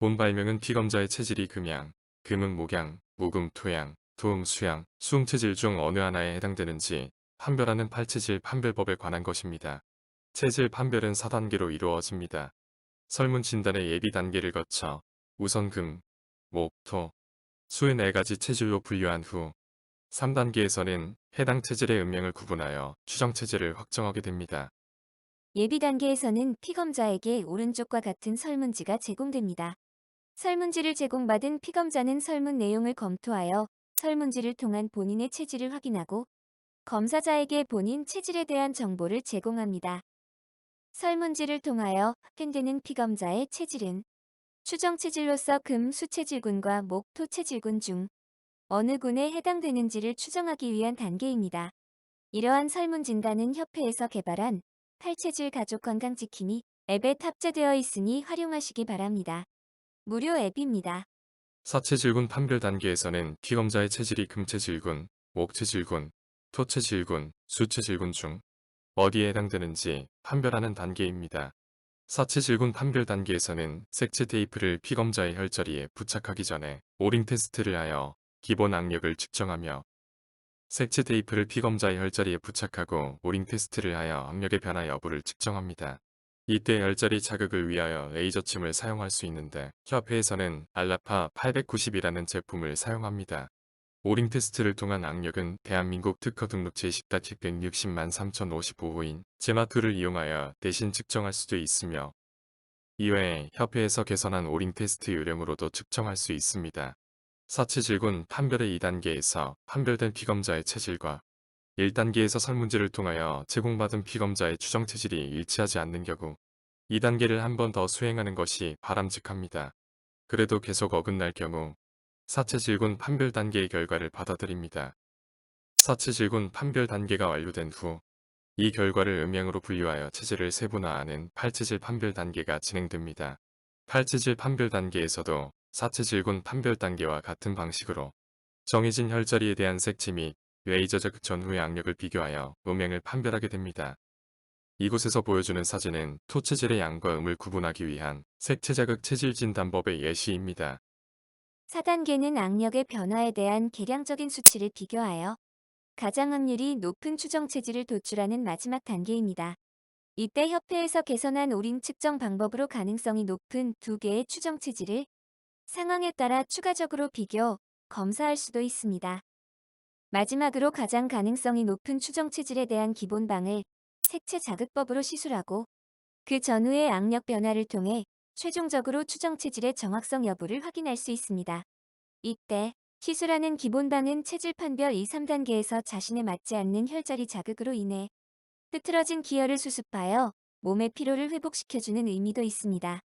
본 발명은 피검자의 체질이 금양, 금은 목양, 무금 토양, 토음 수양, 수응 체질 중 어느 하나에 해당되는지 판별하는 팔체질 판별법에 관한 것입니다. 체질 판별은 4단계로 이루어집니다. 설문 진단의 예비 단계를 거쳐 우선 금, 목, 토, 수의 네 가지 체질로 분류한 후 3단계에서는 해당 체질의 음명을 구분하여 추정 체질을 확정하게 됩니다. 예비 단계에서는 피검자에게 오른쪽과 같은 설문지가 제공됩니다. 설문지를 제공받은 피검자는 설문 내용을 검토하여 설문지를 통한 본인의 체질을 확인하고 검사자에게 본인 체질에 대한 정보를 제공합니다. 설문지를 통하여 확인되는 피검자의 체질은 추정 체질로서 금, 수 체질군과 목, 토 체질군 중 어느 군에 해당되는지를 추정하기 위한 단계입니다. 이러한 설문 진단은 협회에서 개발한 팔체질 가족 건강 지킴이 앱에 탑재되어 있으니 활용하시기 바랍니다. 무료 앱입니다. 사체질군 판별 단계에서는 피검자의 체질이 금체질군, 목체질군, 토체질군, 수체질군 중 어디에 해당되는지 판별하는 단계입니다. 사체질군 판별 단계에서는 색채 테이프를 피검자의 혈자리에 부착하기 전에 오링 테스트를 하여 기본 악력을 측정하며 색채 테이프를 피검자의 혈자리에 부착하고 오링 테스트를 하여 악력의 변화 여부를 측정합니다. 이때 혈자리 자극을 위하여 레이저침을 사용할 수 있는데 협회에서는 알라파 890이라는 제품을 사용합니다. 오링 테스트를 통한 악력은 대한민국 특허 등록 제10다 160만 3055호인 제마2를 이용하여 대신 측정할 수도 있으며 이외에 협회에서 개선한 오링 테스트 요령으로도 측정할 수 있습니다. 사체질군 판별의 2단계에서 판별된 피검자의 체질과 1단계에서 설문지를 통하여 제공받은 피검자의 추정 체질이 일치하지 않는 경우 2단계를 한 번 더 수행하는 것이 바람직합니다. 그래도 계속 어긋날 경우 사체질군 판별 단계의 결과를 받아들입니다. 사체질군 판별 단계가 완료된 후 이 결과를 음양으로 분류하여 체질을 세분화하는 팔체질 판별 단계가 진행됩니다. 팔체질 판별 단계에서도 사체질군 판별 단계와 같은 방식으로 정해진 혈자리에 대한 색채 및 레이저 자극 전후의 악력을 비교하여 음양을 판별하게 됩니다. 이곳에서 보여주는 사진은 토체질의 양과 음을 구분하기 위한 색채 자극 체질 진단법의 예시입니다. 4단계는 악력의 변화에 대한 계량적인 수치를 비교하여 가장 확률이 높은 추정 체질을 도출하는 마지막 단계입니다. 이때 협회에서 개선한 오링 측정 방법으로 가능성이 높은 두 개의 추정 체질을 상황에 따라 추가적으로 비교, 검사할 수도 있습니다. 마지막으로 가장 가능성이 높은 추정 체질에 대한 기본방을 색채 자극법으로 시술하고 그 전후의 악력 변화를 통해 최종적으로 추정 체질의 정확성 여부를 확인할 수 있습니다. 이때 시술하는 기본방은 체질 판별 2, 3단계에서 자신에 맞지 않는 혈자리 자극으로 인해 흐트러진 기혈을 수습하여 몸의 피로를 회복시켜주는 의미도 있습니다.